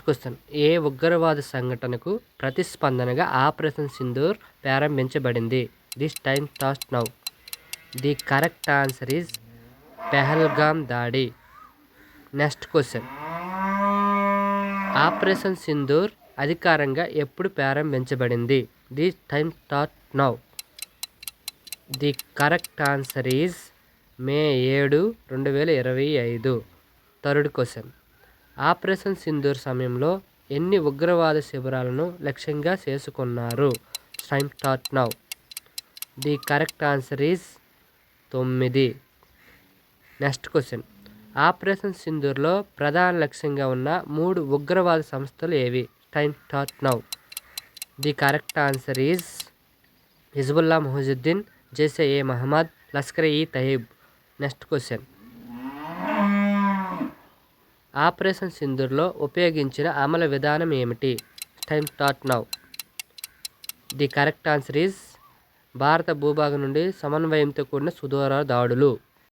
Next question ఏ ఉగ్రవాద సంఘటనకు ప్రతిస్పందనగా ఆపరేషన్ సింధూర్ ప్రారంభించబడింది. This time tossed now the correct answer is Pahalgam దాడి నెక్స్ట్ క్వశ్చన్ ఆపరేషన్ సింధూర్ అధికారంగా ఎప్పుడు ప్రారంభించబడింది? The time tossed now the correct answer is May ఏడు రెండు వేల ఇరవై ఐదు. థర్డ్ క్వశ్చన్ ఆపరేషన్ సింధూర్ సమయంలో ఎన్ని ఉగ్రవాద శిబిరాలను లక్ష్యంగా చేసుకున్నారు? Time thought now the correct answer is తొమ్మిది. నెక్స్ట్ క్వశ్చన్ ఆపరేషన్ సింధూర్లో ప్రధాన లక్ష్యంగా ఉన్న మూడు ఉగ్రవాద సంస్థలు ఏవి? Time taught now the correct answer is Hizbullah Mujahideen Jaish e Mohammed Lashkar e Taiba next question operation సింధూర్లో ఉపయోగించిన అమలు విధానం ఏమిటి? Time start now. The correct answer is భారత భూభాగం నుండి సమన్వయంతో కూడిన సుదూర దాడులు.